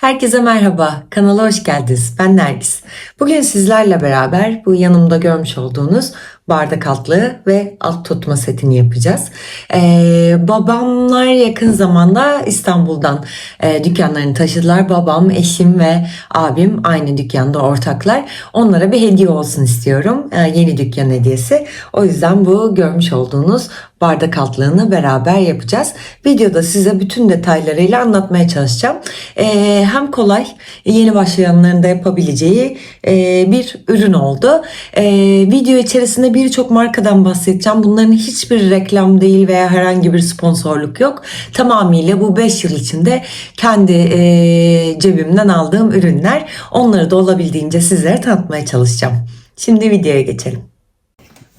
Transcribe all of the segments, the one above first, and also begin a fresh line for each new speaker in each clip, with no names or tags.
Herkese merhaba, kanala hoş geldiniz. Ben Nergis. Bugün sizlerle beraber bu yanımda görmüş olduğunuz bardak altlığı ve alt tutma setini yapacağız. Ee, babamlar yakın zamanda İstanbul'dan e, dükkanlarını taşıdılar. Babam, eşim ve abim aynı dükkanda ortaklar. Onlara bir hediye olsun istiyorum. Ee, yeni dükkan hediyesi. O yüzden bu görmüş olduğunuz bardak altlığını beraber yapacağız. Videoda size bütün detaylarıyla anlatmaya çalışacağım. Ee, hem kolay, yeni başlayanların da yapabileceği e, bir ürün oldu. Ee, video içerisinde birçok markadan bahsedeceğim. Bunların hiçbir reklam değil veya herhangi bir sponsorluk yok. Tamamıyla bu 5 yıl içinde kendi e, cebimden aldığım ürünler. Onları da olabildiğince sizlere tanıtmaya çalışacağım. Şimdi videoya geçelim.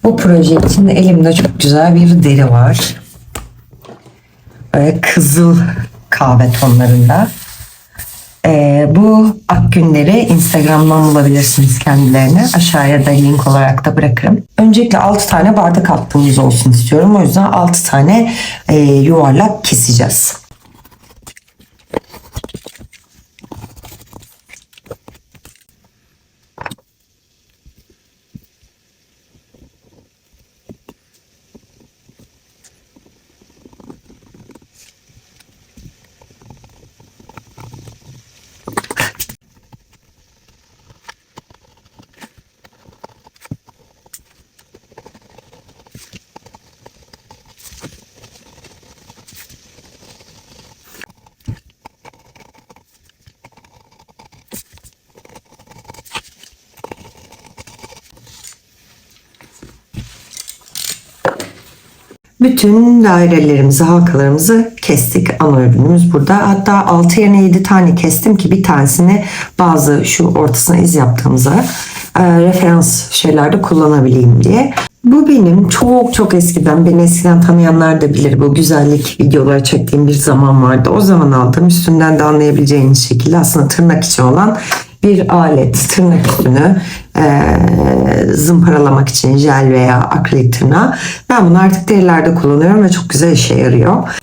Bu proje için elimde çok güzel bir deri var. Böyle kızıl kahve tonlarında. Ee, bu akgünleri Instagram'dan bulabilirsiniz kendilerini. Aşağıya da link olarak da bırakırım. Öncelikle 6 tane bardak attığımız olsun istiyorum. O yüzden 6 tane e, yuvarlak keseceğiz. Bütün dairelerimizi, halkalarımızı kestik. Ana ürünümüz burada. Hatta 6 yerine 7 tane kestim ki bir tanesini bazı şu ortasına iz yaptığımıza e, referans şeylerde kullanabileyim diye. Bu benim çok çok eskiden, beni eskiden tanıyanlar da bilir bu güzellik videoları çektiğim bir zaman vardı. O zaman aldığım üstünden de anlayabileceğiniz şekilde aslında tırnak içi olan bir alet. Tırnak üstünü e, zımparalamak için jel veya akrilik tırnağı. Ben bunu artık derilerde kullanıyorum ve çok güzel işe yarıyor.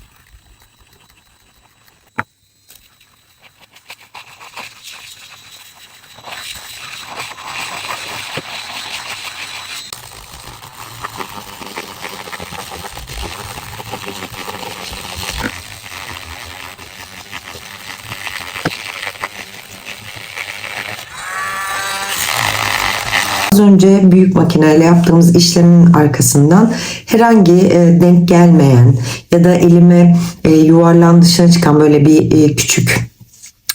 Az önce büyük makineyle yaptığımız işlemin arkasından herhangi e, denk gelmeyen ya da elime e, yuvarlan dışına çıkan böyle bir e, küçük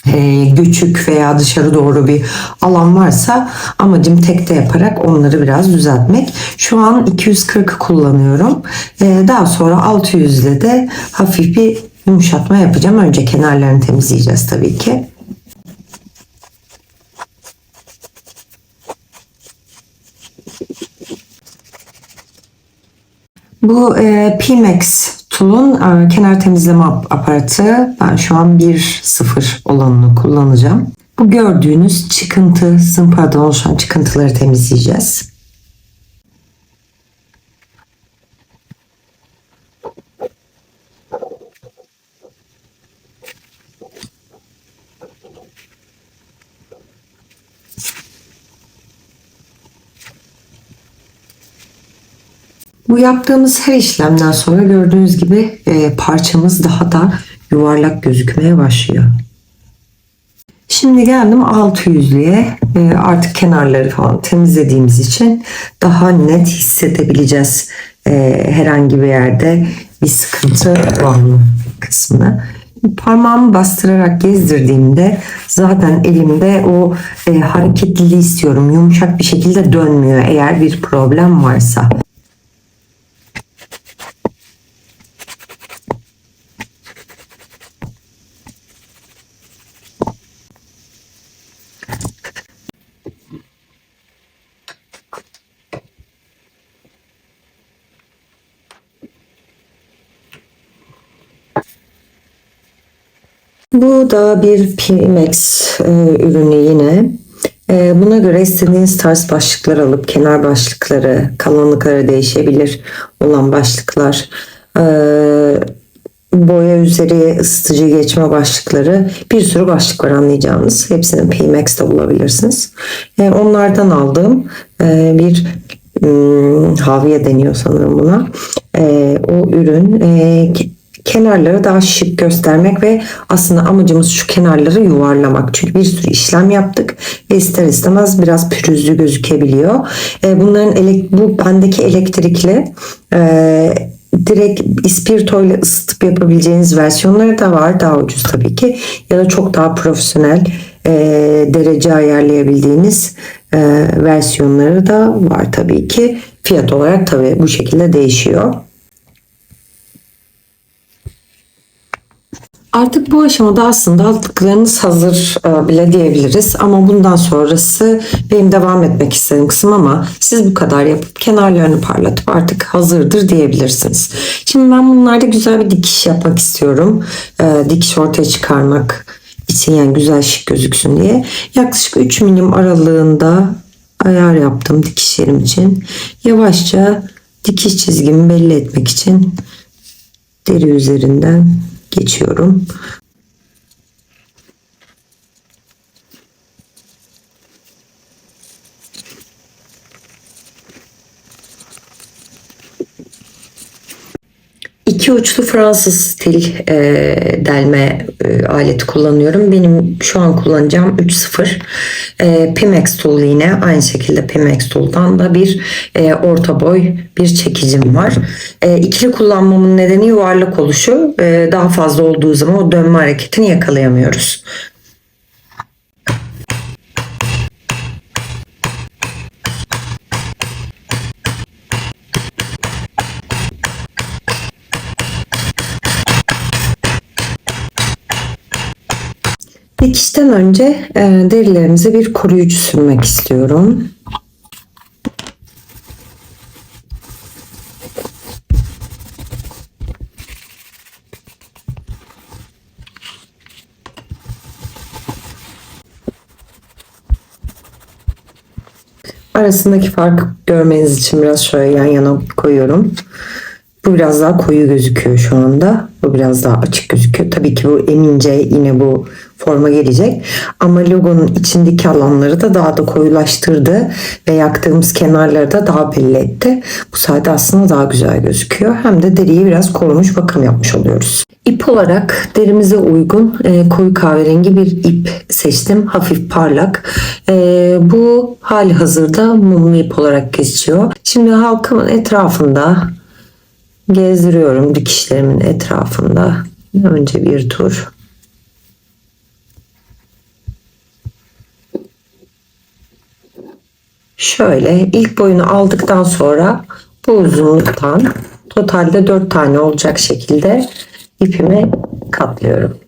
e, göçük veya dışarı doğru bir alan varsa amacım tekte yaparak onları biraz düzeltmek. Şu an 240 kullanıyorum. E, daha sonra 600 ile de hafif bir yumuşatma yapacağım. Önce kenarlarını temizleyeceğiz tabii ki. Bu e, Pimax Tool'un e, kenar temizleme ap- aparatı. Ben şu an 1.0 olanını kullanacağım. Bu gördüğünüz çıkıntı, zımparadan oluşan çıkıntıları temizleyeceğiz. Bu yaptığımız her işlemden sonra gördüğünüz gibi e, parçamız daha da yuvarlak gözükmeye başlıyor. Şimdi geldim 600'lüğe. E, artık kenarları falan temizlediğimiz için daha net hissedebileceğiz e, herhangi bir yerde bir sıkıntı var mı kısmını. Parmağımı bastırarak gezdirdiğimde zaten elimde o e, hareketliliği istiyorum. Yumuşak bir şekilde dönmüyor eğer bir problem varsa. Bu da bir Pimax e, ürünü yine. E, buna göre istediğiniz tarz başlıklar alıp kenar başlıkları, kalınlıkları değişebilir olan başlıklar e, boya üzeri ısıtıcı geçme başlıkları bir sürü başlık var anlayacağınız. Hepsini PMAX'te bulabilirsiniz. E, onlardan aldığım e, bir hmm, havye deniyor sanırım buna. E, o ürün e, kenarları daha şık göstermek ve aslında amacımız şu kenarları yuvarlamak. Çünkü bir sürü işlem yaptık ve ister istemez biraz pürüzlü gözükebiliyor. E, bunların bu bendeki elektrikli e, direkt ispirto ile ısıtıp yapabileceğiniz versiyonları da var. Daha ucuz tabii ki. Ya da çok daha profesyonel e, derece ayarlayabildiğiniz e, versiyonları da var tabii ki. Fiyat olarak tabii bu şekilde değişiyor. Artık bu aşamada aslında aldıklarınız hazır e, bile diyebiliriz ama bundan sonrası benim devam etmek istediğim kısım ama siz bu kadar yapıp kenarlarını parlatıp artık hazırdır diyebilirsiniz. Şimdi ben bunlarda güzel bir dikiş yapmak istiyorum. E, dikiş ortaya çıkarmak için yani güzel şık gözüksün diye. Yaklaşık 3 milim aralığında ayar yaptım dikişlerim için. Yavaşça dikiş çizgimi belli etmek için deri üzerinden geçiyorum. İki uçlu Fransız stil e, delme e, aleti kullanıyorum. Benim şu an kullanacağım 3.0 e, Pimax Tool yine aynı şekilde Pimax Tool'dan da bir e, orta boy bir çekicim var. E, ikili kullanmamın nedeni yuvarlak oluşu. E, daha fazla olduğu zaman o dönme hareketini yakalayamıyoruz. Dikişten önce e, derilerimize bir koruyucu sürmek istiyorum. Arasındaki farkı görmeniz için biraz şöyle yan yana koyuyorum. Bu biraz daha koyu gözüküyor şu anda. Bu biraz daha açık gözüküyor. Tabii ki bu emince yine bu forma gelecek. Ama logonun içindeki alanları da daha da koyulaştırdı ve yaktığımız kenarları da daha belli etti. Bu sayede aslında daha güzel gözüküyor. Hem de deriyi biraz korumuş bakım yapmış oluyoruz. İp olarak derimize uygun e, koyu kahverengi bir ip seçtim. Hafif parlak. E, bu hali hazırda mumlu ip olarak geçiyor. Şimdi halkamın etrafında gezdiriyorum dikişlerimin etrafında. Önce bir tur. Şöyle ilk boyunu aldıktan sonra bu uzunluktan totalde 4 tane olacak şekilde ipimi katlıyorum.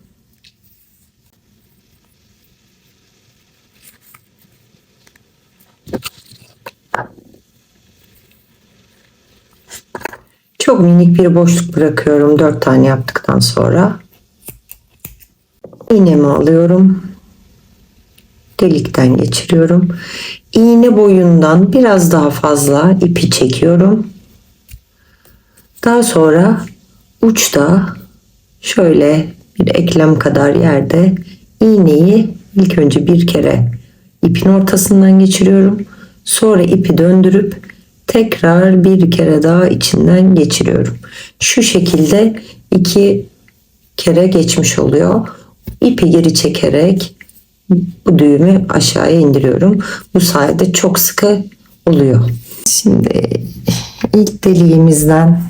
Çok minik bir boşluk bırakıyorum 4 tane yaptıktan sonra. İğnemi alıyorum. Delikten geçiriyorum. İğne boyundan biraz daha fazla ipi çekiyorum. Daha sonra uçta şöyle bir eklem kadar yerde iğneyi ilk önce bir kere ipin ortasından geçiriyorum. Sonra ipi döndürüp tekrar bir kere daha içinden geçiriyorum. Şu şekilde iki kere geçmiş oluyor. İpi geri çekerek bu düğümü aşağıya indiriyorum. Bu sayede çok sıkı oluyor. Şimdi ilk deliğimizden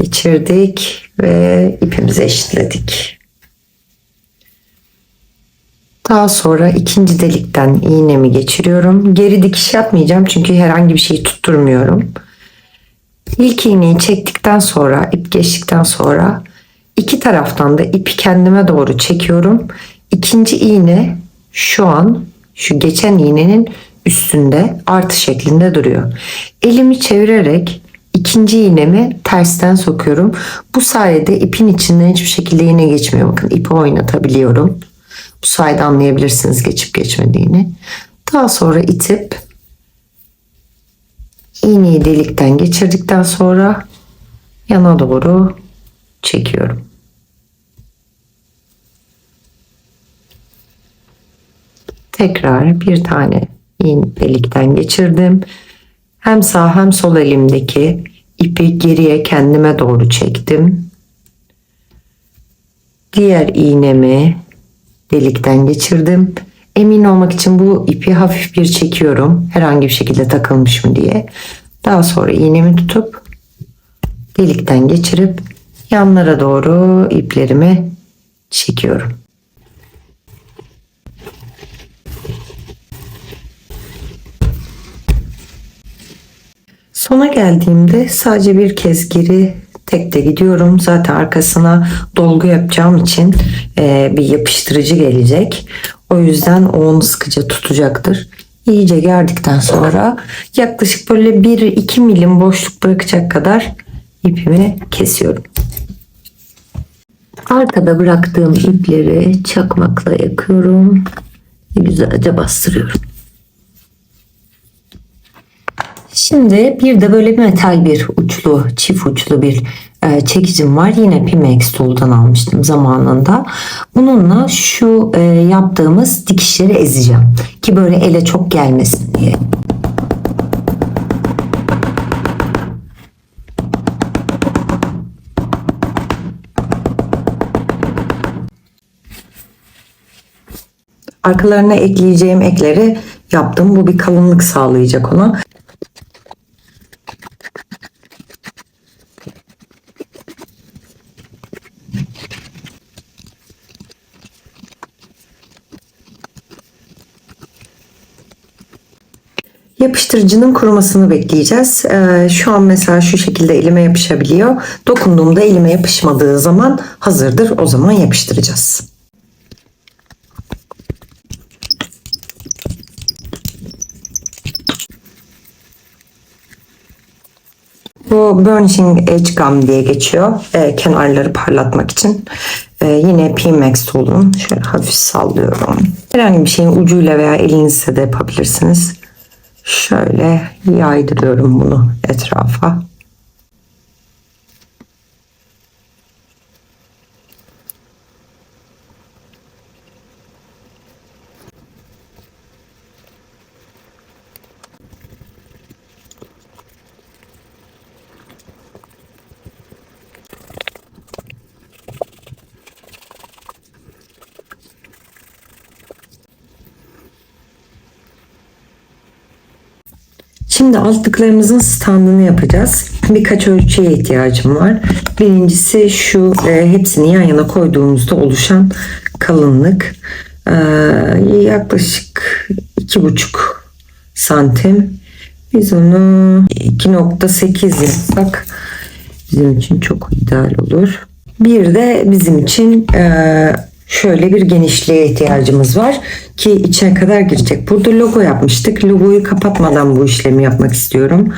geçirdik ve ipimizi eşitledik. Daha sonra ikinci delikten iğnemi geçiriyorum. Geri dikiş yapmayacağım çünkü herhangi bir şeyi tutturmuyorum. İlk iğneyi çektikten sonra, ip geçtikten sonra iki taraftan da ipi kendime doğru çekiyorum. İkinci iğne şu an şu geçen iğnenin üstünde artı şeklinde duruyor. Elimi çevirerek ikinci iğnemi tersten sokuyorum. Bu sayede ipin içinden hiçbir şekilde iğne geçmiyor. Bakın ipi oynatabiliyorum. Bu sayede anlayabilirsiniz geçip geçmediğini. Daha sonra itip iğneyi delikten geçirdikten sonra yana doğru çekiyorum. Tekrar bir tane in delikten geçirdim. Hem sağ hem sol elimdeki ipi geriye kendime doğru çektim. Diğer iğnemi delikten geçirdim. Emin olmak için bu ipi hafif bir çekiyorum. Herhangi bir şekilde takılmış mı diye. Daha sonra iğnemi tutup delikten geçirip yanlara doğru iplerimi çekiyorum. Sona geldiğimde sadece bir kez geri tekte gidiyorum. Zaten arkasına dolgu yapacağım için e, bir yapıştırıcı gelecek. O yüzden onu sıkıca tutacaktır. İyice gerdikten sonra yaklaşık böyle 1-2 milim boşluk bırakacak kadar ipimi kesiyorum. Arkada bıraktığım ipleri çakmakla yakıyorum. Güzelce bastırıyorum. Şimdi bir de böyle metal bir uçlu, çift uçlu bir e, çekicim var. Yine Pimax Tool'dan almıştım zamanında. Bununla şu e, yaptığımız dikişleri ezeceğim. Ki böyle ele çok gelmesin diye. Arkalarına ekleyeceğim ekleri yaptım. Bu bir kalınlık sağlayacak ona. Yapıştırıcının kurumasını bekleyeceğiz. Ee, şu an mesela şu şekilde elime yapışabiliyor. Dokunduğumda elime yapışmadığı zaman hazırdır. O zaman yapıştıracağız. Bu Burnishing Edge Gum diye geçiyor. Ee, kenarları parlatmak için. Ee, yine P-Max tool'un. Şöyle hafif sallıyorum. Herhangi bir şeyin ucuyla veya elinizle de yapabilirsiniz. Şöyle yaydırıyorum bunu etrafa. Şimdi altlıklarımızın standını yapacağız. Birkaç ölçüye ihtiyacım var. Birincisi şu e, hepsini yan yana koyduğumuzda oluşan kalınlık. E, yaklaşık iki buçuk santim. Biz onu 2.8 yapsak bizim için çok ideal olur. Bir de bizim için e, şöyle bir genişliğe ihtiyacımız var ki içine kadar girecek. Burada logo yapmıştık. Logoyu kapatmadan bu işlemi yapmak istiyorum.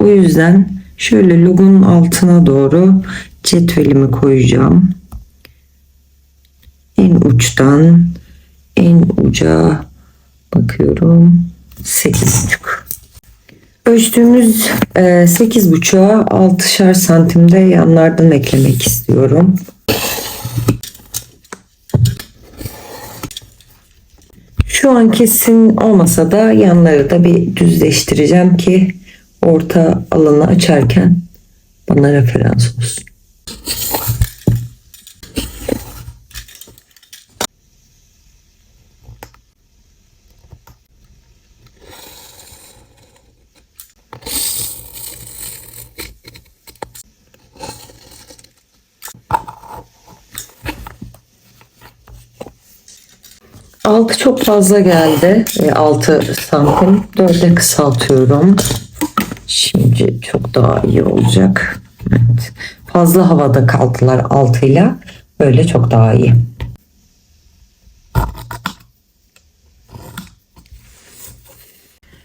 O yüzden şöyle logonun altına doğru cetvelimi koyacağım. En uçtan en uca bakıyorum. 8,5. Ölçtüğümüz e, 8,5'a 6'şar santimde yanlardan eklemek istiyorum. Şu an kesin olmasa da yanları da bir düzleştireceğim ki orta alanı açarken bana referans olsun. Altı çok fazla geldi. 6 santim. 4'e kısaltıyorum. Şimdi çok daha iyi olacak. Evet. Fazla havada kaldılar altıyla. Böyle çok daha iyi.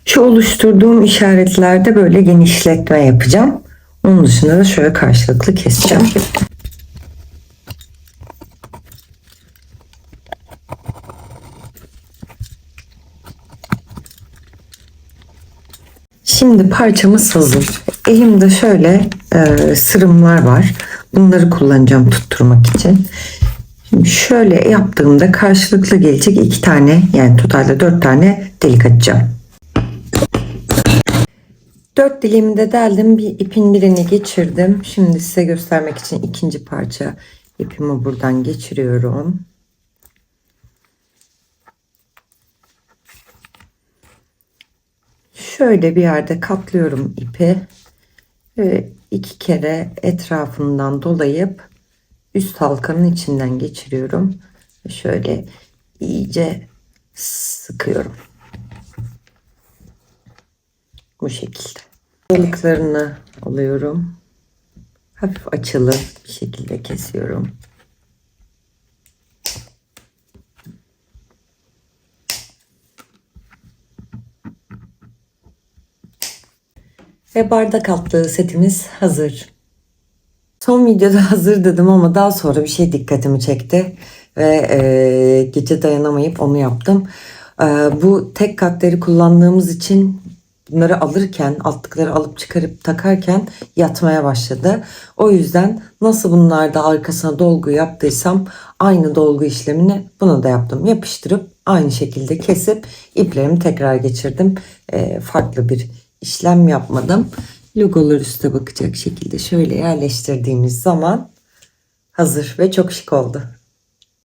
Şu oluşturduğum işaretlerde böyle genişletme yapacağım. Onun dışında da şöyle karşılıklı keseceğim. Şimdi parçamız hazır. Elimde şöyle e, sırımlar var. Bunları kullanacağım tutturmak için. Şimdi şöyle yaptığımda karşılıklı gelecek iki tane yani totalde dört tane delik açacağım. Dört dilimini de deldim. Bir ipin birini geçirdim. Şimdi size göstermek için ikinci parça ipimi buradan geçiriyorum. Şöyle bir yerde katlıyorum ipi. Ve iki kere etrafından dolayıp üst halkanın içinden geçiriyorum. Şöyle iyice sıkıyorum. Bu şekilde. Balıklarını alıyorum. Hafif açılı bir şekilde kesiyorum. Ve bardak altlığı setimiz hazır. Son videoda hazır dedim ama daha sonra bir şey dikkatimi çekti. Ve e, gece dayanamayıp onu yaptım. E, bu tek katları kullandığımız için bunları alırken altlıkları alıp çıkarıp takarken yatmaya başladı. O yüzden nasıl bunlarda arkasına dolgu yaptıysam aynı dolgu işlemini bunu da yaptım. Yapıştırıp aynı şekilde kesip iplerimi tekrar geçirdim. E, farklı bir işlem yapmadım. Logolar üste bakacak şekilde şöyle yerleştirdiğimiz zaman hazır ve çok şık oldu.